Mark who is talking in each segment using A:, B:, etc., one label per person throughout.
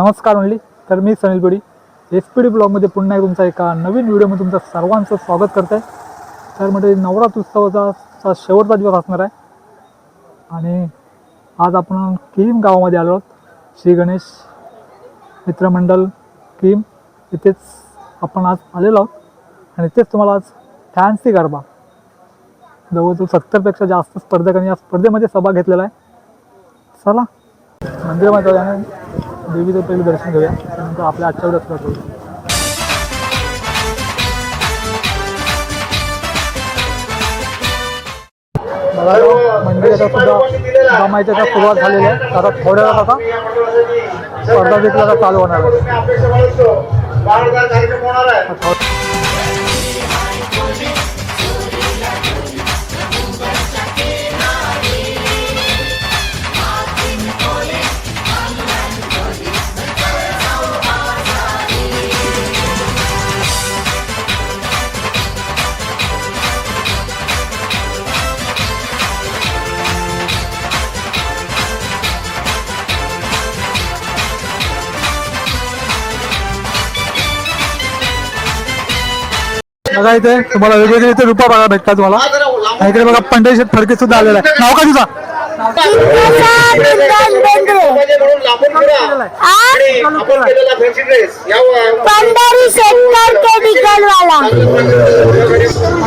A: नमस्कार म्हणली तर मी सनील गोडी एस पी डी ब्लॉगमध्ये पुन्हा एक तुमचा एका नवीन व्हिडिओमध्ये तुमचं सर्वांचं स्वागत करत आहे तर म्हणजे नवरात्र उत्सवाचा शेवटचा दिवस असणार आहे. आणि आज आपण किम गावामध्ये आलो आहोत. श्री गणेश मित्रमंडळ किम. इथेच आपण आज आलेलो आहोत. आणि इथेच तुम्हाला आज फॅन्सी गरबा. जवळजवळ सत्तरपेक्षा जास्त स्पर्धकांनी या स्पर्धेमध्ये सहभाग घेतलेला आहे. चला. मंदिरामध्ये जाऊया. देवीचं पहिलं दर्शन घेऊया. त्यानंतर आपल्या आजच्या वेळेस करू बघा मंदिराचा सुद्धा जमायच्या आता सुरुवात झालेली आहे आता थोड्या वेळात आता स्पर्धा देखील आता चालू होणार आहे. बघा इथे तुम्हाला वेगवेगळे इथे रूपा बघा भेटतात तुम्हाला. इकडे बघा पंढरी फडके सुद्धा आलेला आहे नाव का तुझा?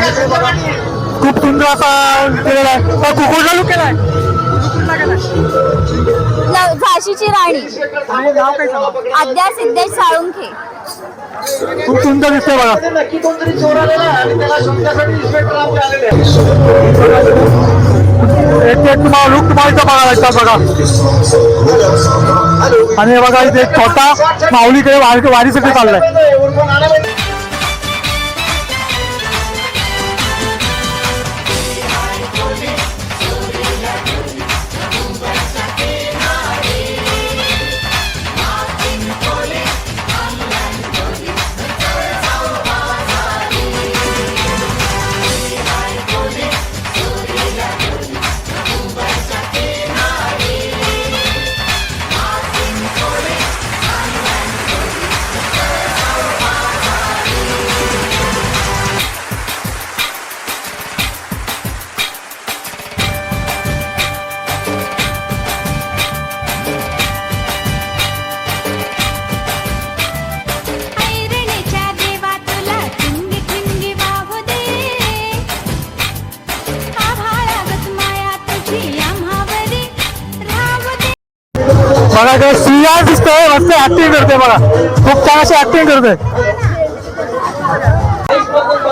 A: खूप सुंदर असा केलेला आहे. तो कुकुड चालू केलाय. कुकुडला
B: झाशीची राणी आद्या सिद्धेश साळुंखे.
A: खूप सुंदर दिसतंय बघा.
C: नक्की कोणतरी चोर आलेला आहे आणि त्याला शोधण्यासाठी इन्स्पेक्टर आलेले आहेत.
A: एक एक तुम्हाला लुक तुम्हाला इथं बघा. आणि हे बघा इथे एक छोटा माऊलीकडे वारी वारीसाठी चाललाय. बघा इकडे सिया दिसतोय मस्त ऍक्टिंग करते बघा. खूप छान अशी ऍक्टिंग करते.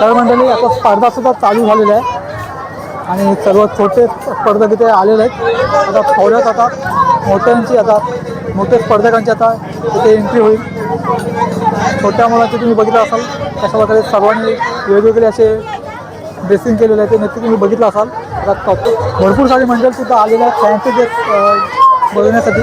A: तर मंडळी आता स्पर्धा सुद्धा चालू झालेल्या आहे आणि सर्व छोटे स्पर्धक इथे आलेले आहेत. आता थोड्याच आता मोठ्यांची आता मोठ्या स्पर्धकांची आता इथे एंट्री होईल. छोट्या मुलांचे तुम्ही बघितलं असाल कशा प्रकारे सर्वांनी वेगवेगळे असे ड्रेसिंग केलेले आहे ते नक्की तुम्ही बघितलं असाल. आता भरपूर सारे मंडळसुद्धा आलेले आहेत फॅन्सी ड्रेस बघण्यासाठी.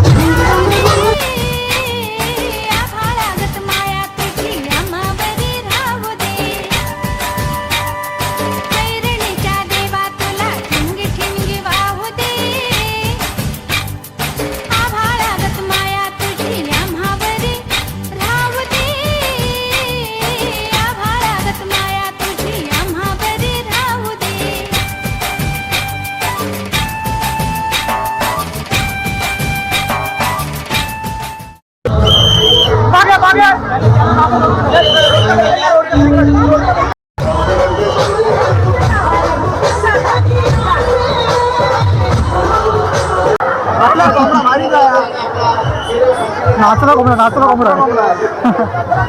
A: नाचला कोंबडा नाचला कोंबडा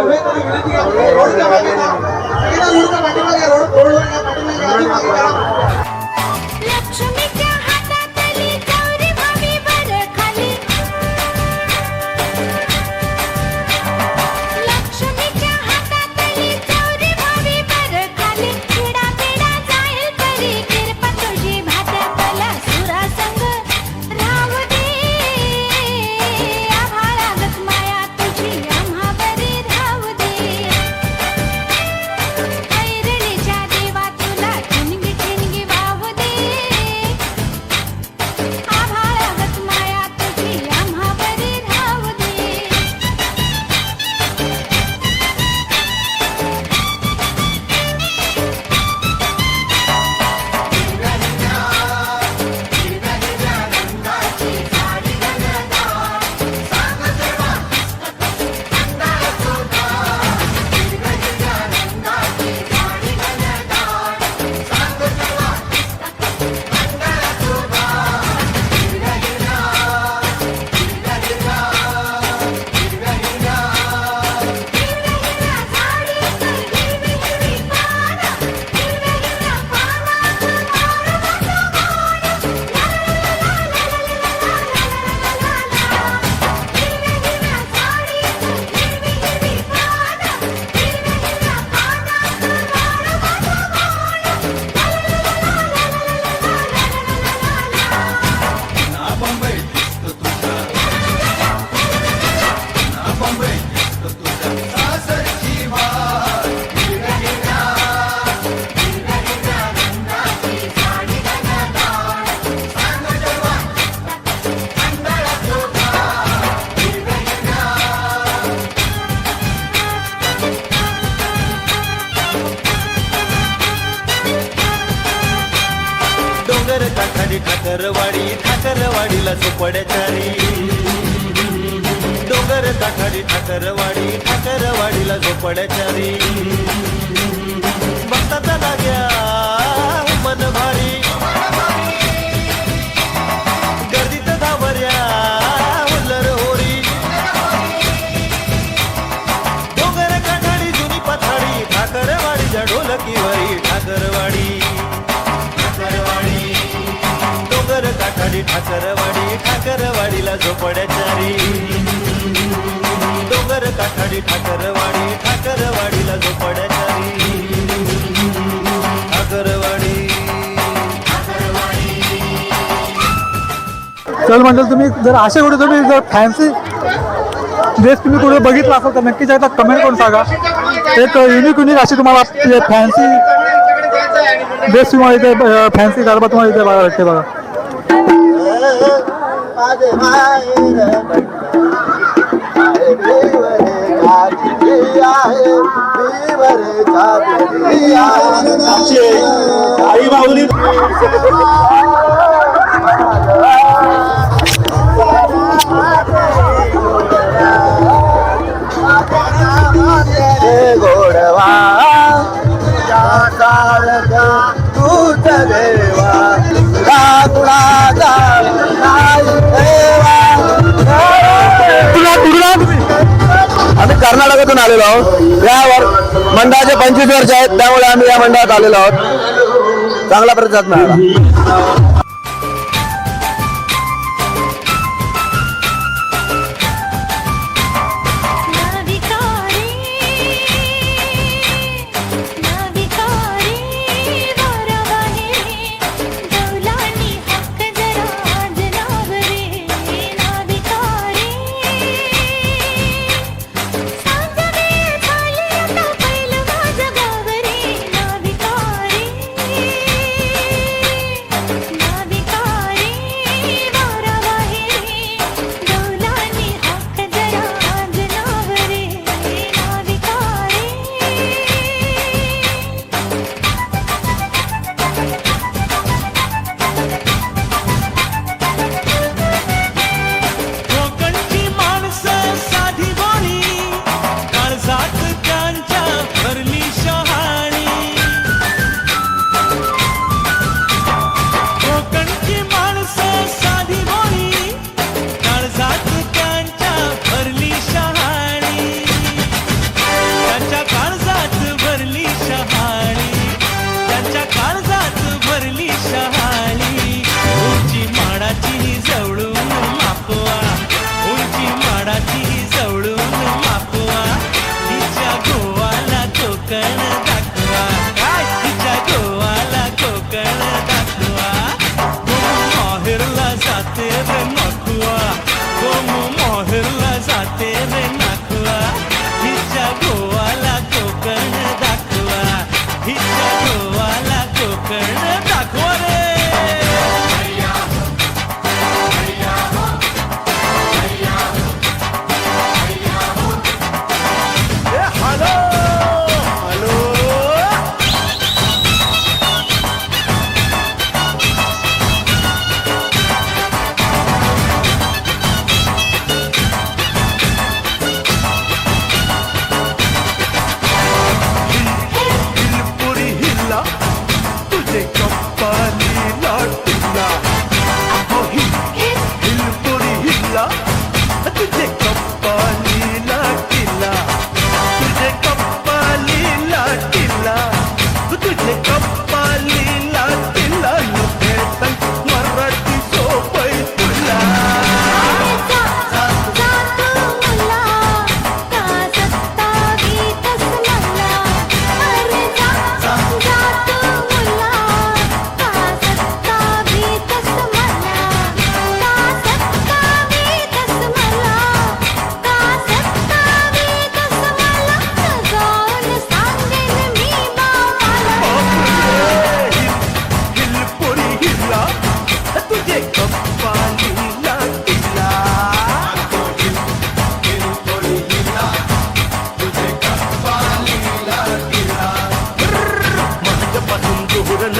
C: विनंती
D: ठाकरवाडीला झोपड्याचारी डोंगर काठाडी ठाकरवाडी ठाकरवाडीला झोपड्याचारी भक्ताचा लाग्या मन भारी. गर्दीत धावऱ्या हुल्लर होरी. डोंगर काठाडी जुनी पथाडी ठाकरवाडीच्या ढोलकीवरी. ठाकरवाडी ठाकरवाडीला झोपड्याचारी. डोंगर काठाडी ठाकरवाडी ठाकरवाडीला झोपड्याचारी. ठाकरवाडी.
A: चल मंडळ तुम्ही जर असे कुठे तुम्ही जर फॅन्सी ड्रेस तुम्ही कुठे बघितला असाल तर नक्कीच एकदा कमेंट करून सांगा. एक युनिक युनिक अशी तुम्हाला फॅन्सी ड्रेस तुम्हाला इथे फॅन्सी गारबा तुम्हाला इथे बघा भेटते बघा.
E: माझे माहेर आई बाहुली. गोडवा तूच देवा कर्नाटकातून आलेलो आहोत. यावर मंडळाचे पंचवीस वर्ष आहेत त्यामुळे आम्ही या मंडळात आलेलो आहोत. चांगला प्रतिसाद मिळाला.
B: Faniler dinler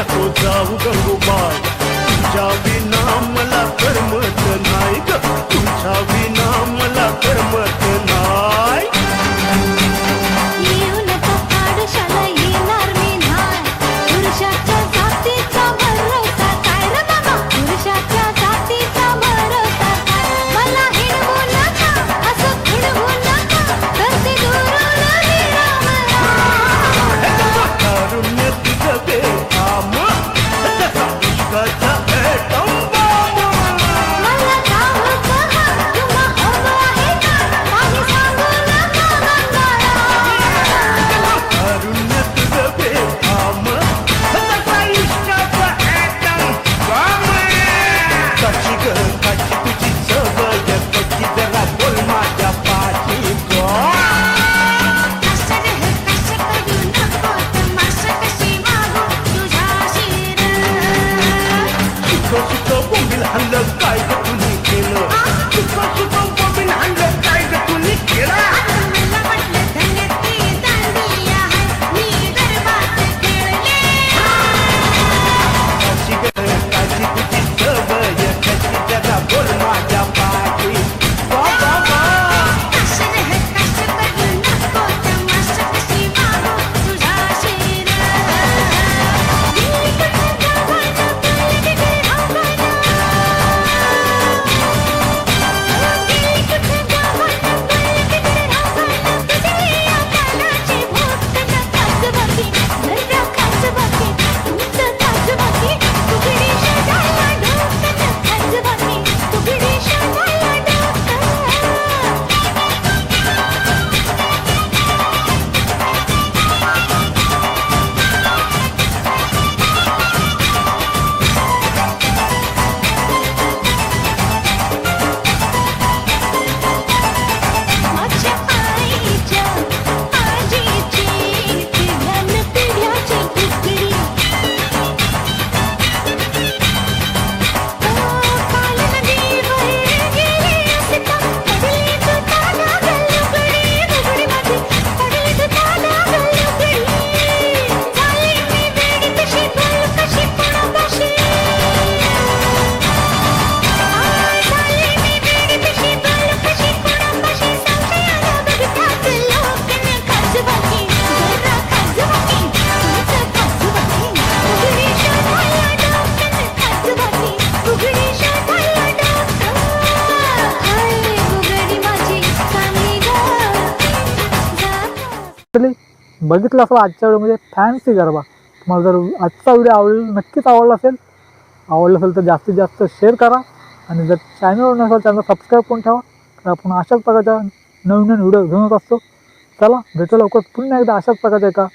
B: नको जाऊ गंगोबाई तुझ्या विना मला करमत नाही ग. तुझ्या विना मला करमत
A: नाही. बघितलं असेल आजच्या व्हिडिओमध्ये फॅन्सी गरबा तुम्हाला जर आजचा व्हिडिओ आवडला नक्कीच आवडला असेल. आवडलं असेल तर जास्तीत जास्त शेअर करा. आणि जर चॅनलवर नसेल चॅनल सबस्क्राईब करून ठेवा. तर आपण अशाच प्रकारच्या नवीन नवीन व्हिडिओ घेऊन येत असतो. चला भेटू लवकर पुन्हा एकदा अशाच प्रकारच्या एका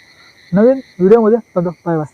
A: नवीन व्हिडिओमध्ये बाय बाय